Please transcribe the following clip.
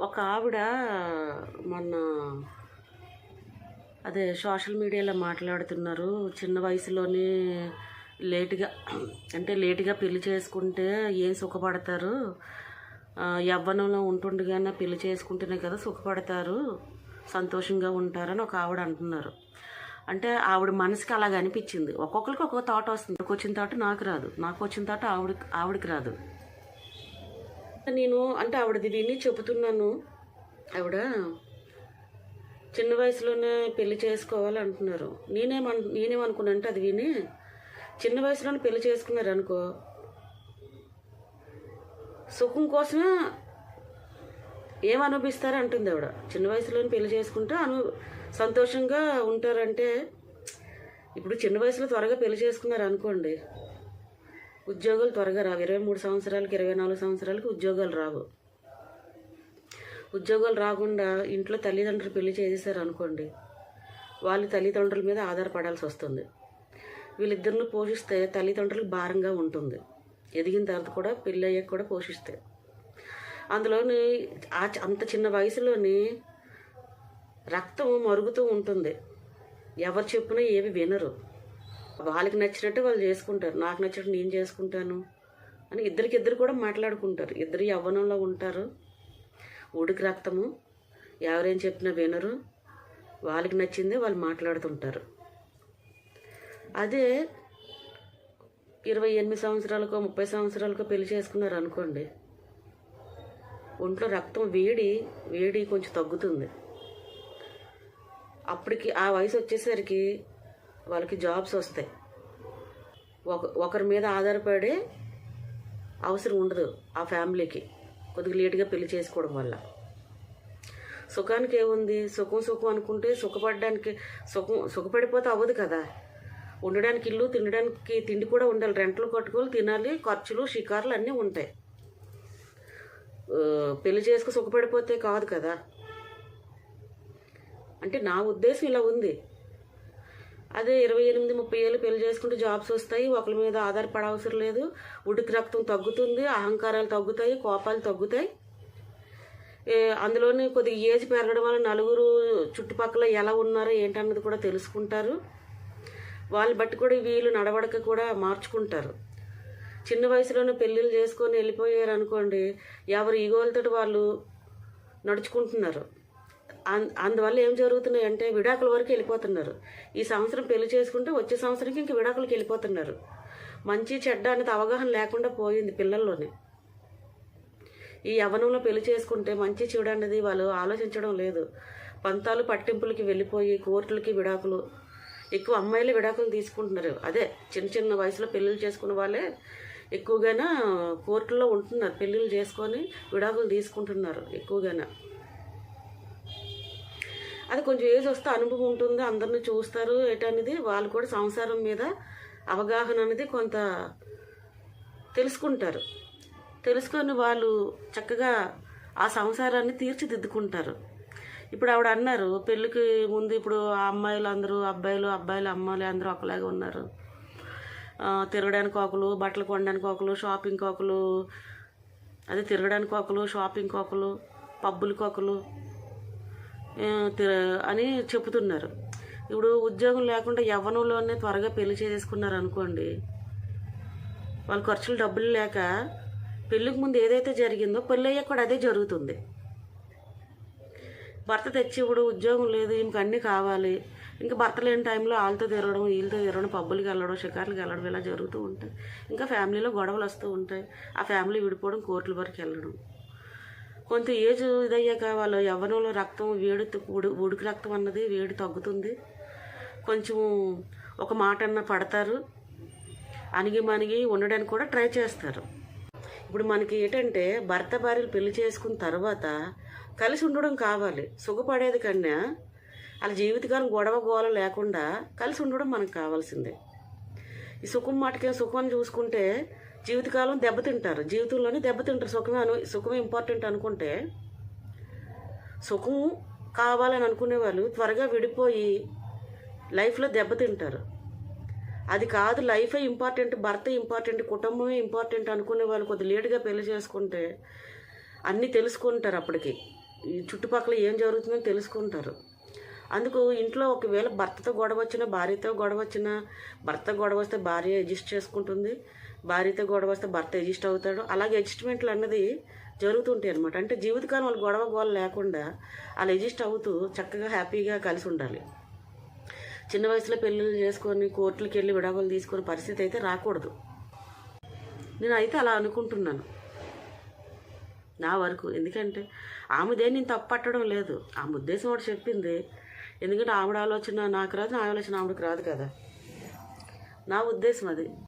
ఒక ఆవిడ మొన్న అదే సోషల్ మీడియాలో మాట్లాడుతున్నారు. చిన్న వయసులోనే లేటుగా అంటే లేటుగా పెళ్ళి చేసుకుంటే ఏం సుఖపడతారు? యవ్వనంలో ఉంటుండగానే పెళ్ళి చేసుకుంటేనే కదా సుఖపడతారు సంతోషంగా ఉంటారని ఒక ఆవిడ అంటున్నారు. అంటే ఆవిడ మనసుకి అలాగ అనిపించింది. ఒక్కొక్కరికి ఒక్కొక్క థాట్ వస్తుంది. నాకు వచ్చిన థాట్ నాకు రాదు. నాకు వచ్చిన థాట్ ఆవిడ ఆవిడకి రాదు. నేను అంటే ఆవిడది విని చెబుతున్నాను. ఆవిడ చిన్న వయసులోనే పెళ్ళి చేసుకోవాలి అంటున్నారు నేనేమనుకున్నా అంటే అది విని చిన్న వయసులోనే పెళ్ళి చేసుకున్నారు అనుకో సుఖం కోసమే ఏం అనుభవిస్తారు అంటుంది ఆవిడ. చిన్న వయసులోనే పెళ్ళి చేసుకుంటే అను సంతోషంగా ఉంటారంటే ఇప్పుడు చిన్న వయసులో త్వరగా పెళ్ళి చేసుకున్నారు అనుకోండి ఉద్యోగాలు త్వరగా రావు. ఇరవై మూడు సంవత్సరాలకి ఇరవై నాలుగు సంవత్సరాలకి ఉద్యోగాలు రావు. ఉద్యోగాలు రాకుండా ఇంట్లో తల్లిదండ్రులు పెళ్ళి చేసేసారు అనుకోండి వాళ్ళు తల్లిదండ్రుల మీద ఆధారపడాల్సి వస్తుంది. వీళ్ళిద్దరిని పోషిస్తే తల్లిదండ్రులకు భారంగా ఉంటుంది. ఎదిగిన తర్వాత కూడా పెళ్ళి అయ్యాక కూడా పోషిస్తే. అందులోని ఆ అంత చిన్న వయసులోని రక్తం మరుగుతూ ఉంటుంది. ఎవరు చెప్పినా ఏవి వినరు. వాళ్ళకి నచ్చినట్టు వాళ్ళు చేసుకుంటారు. నాకు నచ్చినట్టు నేను చేసుకుంటాను అని ఇద్దరికిద్దరు కూడా మాట్లాడుకుంటారు. ఇద్దరు యవ్వనంలో ఉంటారు. ఉడికి రక్తము ఎవరేం చెప్పినా వినరు. వాళ్ళకి నచ్చింది వాళ్ళు మాట్లాడుతుంటారు. అదే ఇరవై ఎనిమిది సంవత్సరాలకో ముప్పై సంవత్సరాలకో పెళ్ళి చేసుకున్నారు అనుకోండి. ఒంట్లో రక్తం వేడి వేడి కొంచెం తగ్గుతుంది. అప్పటికి ఆ వయసు వచ్చేసరికి వాళ్ళకి జాబ్స్ వస్తాయి. ఒక ఒకరి మీద ఆధారపడే అవసరం ఉండదు ఆ ఫ్యామిలీకి. కొద్దిగా లేటుగా పెళ్ళి చేసుకోవడం వల్ల. సుఖానికి ఏముంది? సుఖం సుఖం అనుకుంటే సుఖపడడానికి సుఖం సుఖపడిపోతే అవ్వదు కదా. ఉండడానికి ఇల్లు తినడానికి తిండి కూడా ఉండాలి. రెంట్లు కట్టుకోవాలి తినాలి. ఖర్చులు షికార్లు అన్నీ ఉంటాయి. పెళ్ళి చేసుకు సుఖపడిపోతే కాదు కదా. అంటే నా ఉద్దేశం ఇలా ఉంది. అదే ఇరవై ఎనిమిది ముప్పై ఏళ్ళు పెళ్ళి చేసుకుంటే జాబ్స్ వస్తాయి. ఒకరి మీద ఆధారపడ అవసరం లేదు. ఉడికి రక్తం తగ్గుతుంది అహంకారాలు తగ్గుతాయి కోపాలు తగ్గుతాయి. అందులోనే కొద్దిగా ఏజ్ పెరగడం వల్ల నలుగురు చుట్టుపక్కల ఎలా ఉన్నారో ఏంటన్నది కూడా తెలుసుకుంటారు. వాళ్ళు బట్టి కూడా వీళ్ళు నడవడక కూడా మార్చుకుంటారు. చిన్న వయసులోనే పెళ్ళిళ్ళు చేసుకొని వెళ్ళిపోయారు అనుకోండి ఎవరు ఈగోలతో వాళ్ళు నడుచుకుంటున్నారు. అందువల్ల ఏం జరుగుతున్నాయి అంటే విడాకుల వరకు వెళ్ళిపోతున్నారు. ఈ సంవత్సరం పెళ్ళి చేసుకుంటే వచ్చే సంవత్సరంకి ఇంక విడాకులకి వెళ్ళిపోతున్నారు. మంచి చెడ్డ అనేది అవగాహన లేకుండా పోయింది పిల్లల్లోనే. ఈ యవనంలో పెళ్ళి చేసుకుంటే మంచి చెడు అనేది వాళ్ళు ఆలోచించడం లేదు. పంతాలు పట్టింపులకి వెళ్ళిపోయి కోర్టులకి విడాకులు ఎక్కువ అమ్మాయిలు విడాకులు తీసుకుంటున్నారు. అదే చిన్న చిన్న వయసులో పెళ్ళిళ్ళు చేసుకున్న వాళ్ళే ఎక్కువగానే కోర్టులో ఉంటున్నారు. పెళ్ళిళ్ళు చేసుకొని విడాకులు తీసుకుంటున్నారు ఎక్కువగానే. అది కొంచెం ఏజ్ వస్తే అనుభవం ఉంటుంది అందరిని చూస్తారు. ఏటనేది వాళ్ళు కూడా సంసారం మీద అవగాహన అనేది కొంత తెలుసుకుంటారు. తెలుసుకొని వాళ్ళు చక్కగా ఆ సంసారాన్ని తీర్చిదిద్దుకుంటారు. ఇప్పుడు ఆవిడ అన్నారు పెళ్ళికి ముందు ఇప్పుడు ఆ అమ్మాయిలు అందరూ అబ్బాయిలు అబ్బాయిలు అమ్మాయిలు అందరూ ఒకలాగే ఉన్నారు. తిరగడానికి ఒకరు బట్టలు కొనడానికి ఒకరు షాపింగ్ ఒకరు అదే తిరగడానికి ఒకరు షాపింగ్ ఒకరు పబ్బులకి ఒకరు అని చెబుతున్నారు. ఇప్పుడు ఉద్యోగం లేకుండా యవ్వనంలోనే త్వరగా పెళ్ళి చేసుకున్నారు అనుకోండి వాళ్ళ ఖర్చులు డబ్బులు లేక పెళ్ళికి ముందు ఏదైతే జరిగిందో పెళ్ళి అయ్యాక కూడా అదే జరుగుతుంది. భర్త తెచ్చి ఇప్పుడు ఉద్యోగం లేదు ఇంకా అన్నీ కావాలి. ఇంకా భర్త లేని టైంలో వాళ్ళతో తిరగడం వీళ్ళతో తిరగడం పబ్బులకి వెళ్ళడం షికార్లకి వెళ్ళడం ఇలా జరుగుతూ ఉంటాయి. ఇంకా ఫ్యామిలీలో గొడవలు వస్తూ ఉంటాయి. ఆ ఫ్యామిలీ విడిపోవడం కోర్టుల వరకు వెళ్ళడం. కొంత ఏజ్ ఇదయ్యాక వాళ్ళు యవ్వనంలో రక్తం వేడి ఉడు ఉడి ఉడికి రక్తం అన్నది వేడి తగ్గుతుంది. కొంచెం ఒక మాట అన్న పడతారు. అణిగి మణిగి ఉండడానికి కూడా ట్రై చేస్తారు. ఇప్పుడు మనకి ఏంటంటే భర్త భార్యలు పెళ్ళి చేసుకున్న తర్వాత కలిసి ఉండడం కావాలి. సుఖపడేది కన్నా వాళ్ళ జీవితకాలం గొడవ గోల లేకుండా కలిసి ఉండడం మనకు కావాల్సిందే. ఈ సుఖం మాటకే సుఖం చూసుకుంటే జీవితకాలం దెబ్బతింటారు. జీవితంలోనే దెబ్బతింటారు. సుఖమే అను సుఖం ఇంపార్టెంట్ అనుకుంటే సుఖం కావాలని అనుకునే వాళ్ళు త్వరగా విడిపోయి లైఫ్లో దెబ్బతింటారు. అది కాదు లైఫే ఇంపార్టెంట్ భర్త ఇంపార్టెంట్ కుటుంబమే ఇంపార్టెంట్ అనుకునే వాళ్ళు కొద్ది లేటుగా పెళ్ళి చేసుకుంటే అన్నీ తెలుసుకుంటారు అప్పటికి. చుట్టుపక్కల ఏం జరుగుతుందో తెలుసుకుంటారు. అందుకు ఇంట్లో ఒకవేళ భర్తతో గొడవ వచ్చినా భార్యతో గొడవ వచ్చినా భర్త గొడవ వస్తే భార్య అడ్జస్ట్ చేసుకుంటుంది. భార్యతో గొడవ వస్తే భర్త అడ్జస్ట్ అవుతాడు. అలాగే అడ్జస్ట్మెంట్లు అన్నది జరుగుతుంటాయి అనమాట అంటే జీవితకాలం వాళ్ళు గొడవ గోల లేకుండా వాళ్ళు అడ్జస్ట్ అవుతూ చక్కగా హ్యాపీగా కలిసి ఉండాలి. చిన్న వయసులో పెళ్ళిళ్ళు చేసుకొని కోర్టులకు వెళ్ళి విడాకులు తీసుకునే పరిస్థితి అయితే రాకూడదు. నేను అయితే అలా అనుకుంటున్నాను. నా వరకు. ఎందుకంటే ఆమెదే నేను తప్పు పట్టడం లేదు. ఆమె ఉద్దేశం ఒకటి చెప్పింది. ఎందుకంటే ఆవిడ ఆలోచన నాకు రాదు నా ఆలోచన ఆవిడకి రాదు కదా. నా ఉద్దేశం అది.